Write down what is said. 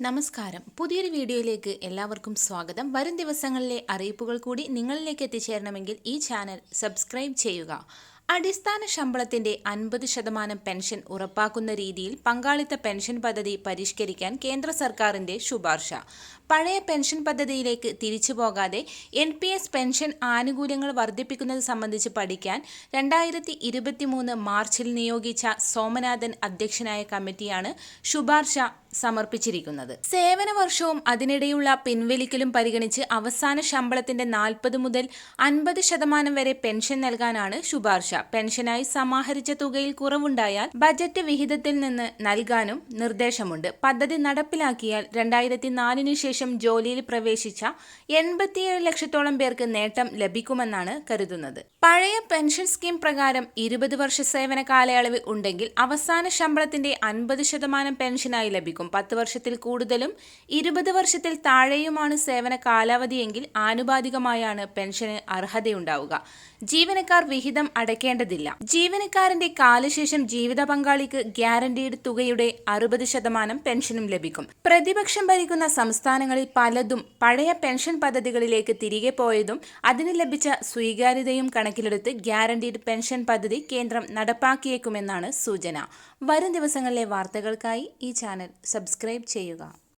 നമസ്കാരം. പുതിയൊരു വീഡിയോയിലേക്ക് എല്ലാവർക്കും സ്വാഗതം. വരും ദിവസങ്ങളിലെ അറിയിപ്പുകൾ കൂടി നിങ്ങളിലേക്ക് എത്തിച്ചേരണമെങ്കിൽ ഈ ചാനൽ സബ്സ്ക്രൈബ് ചെയ്യുക. അടിസ്ഥാന ശമ്പളത്തിന്റെ അൻപത് ശതമാനം പെൻഷൻ ഉറപ്പാക്കുന്ന രീതിയിൽ പങ്കാളിത്ത പെൻഷൻ പദ്ധതി പരിഷ്കരിക്കാൻ കേന്ദ്ര സർക്കാരിന്റെ ശുപാർശ. പഴയ പെൻഷൻ പദ്ധതിയിലേക്ക് തിരിച്ചു പോകാതെ എൻ പി എസ് പെൻഷൻ ആനുകൂല്യങ്ങൾ വർദ്ധിപ്പിക്കുന്നത് സംബന്ധിച്ച് പഠിക്കാൻ രണ്ടായിരത്തി ഇരുപത്തിമൂന്ന് മാർച്ചിൽ നിയോഗിച്ച സോമനാഥൻ അധ്യക്ഷനായ കമ്മിറ്റിയാണ് ശുപാർശ സമർപ്പിച്ചിരിക്കുന്നത്. സേവന വർഷവും അതിനിടെയുള്ള പിൻവലിക്കലും പരിഗണിച്ച് അവസാന ശമ്പളത്തിന്റെ നാൽപ്പത് മുതൽ അൻപത് ശതമാനം വരെ പെൻഷൻ നൽകാനാണ് ശുപാർശ. പെൻഷനായി സമാഹരിച്ച തുകയിൽ കുറവുണ്ടായാൽ ബജറ്റ് വിഹിതത്തിൽ നിന്ന് നൽകാനും നിർദ്ദേശമുണ്ട്. പദ്ധതി നടപ്പിലാക്കിയാൽ രണ്ടായിരത്തി നാലിനു ശേഷം ജോലിയിൽ പ്രവേശിച്ച എൺപത്തിയേഴ് ലക്ഷത്തോളം പേർക്ക് നേട്ടം ലഭിക്കുമെന്നാണ് കരുതുന്നത്. പഴയ പെൻഷൻ സ്കീം പ്രകാരം ഇരുപത് വർഷ സേവന കാലയളവ് ഉണ്ടെങ്കിൽ അവസാന ശമ്പളത്തിന്റെ അൻപത് ശതമാനം പെൻഷനായി ലഭിക്കും. പത്ത് വർഷത്തിൽ കൂടുതലും ഇരുപത് വർഷത്തിൽ താഴെയുമാണ് സേവന കാലാവധിയെങ്കിൽ ആനുപാതികമായാണ് പെൻഷന് അർഹതയുണ്ടാവുക. ജീവനക്കാർ വിഹിതം അടയ്ക്കേണ്ടതില്ല. ജീവനക്കാരന്റെ കാലശേഷം ജീവിത പങ്കാളിക്ക് ഗ്യാരണ്ടീഡ് തുകയുടെ അറുപത് ശതമാനം പെൻഷനും ലഭിക്കും. പ്രതിപക്ഷം ഭരിക്കുന്ന സംസ്ഥാനങ്ങളിൽ പലതും പഴയ പെൻഷൻ പദ്ധതികളിലേക്ക് തിരികെ പോയതും അതിന് ലഭിച്ച സ്വീകാര്യതയും കണക്കിലെടുത്ത് ഗ്യാരണ്ടീഡ് പെൻഷൻ പദ്ധതി കേന്ദ്രം നടപ്പാക്കിയേക്കുമെന്നാണ് സൂചന. വരും ദിവസങ്ങളിലെ വാർത്തകൾക്കായി ഈ ചാനൽ സബ്സ്ക്രൈബ് ചെയ്യുക.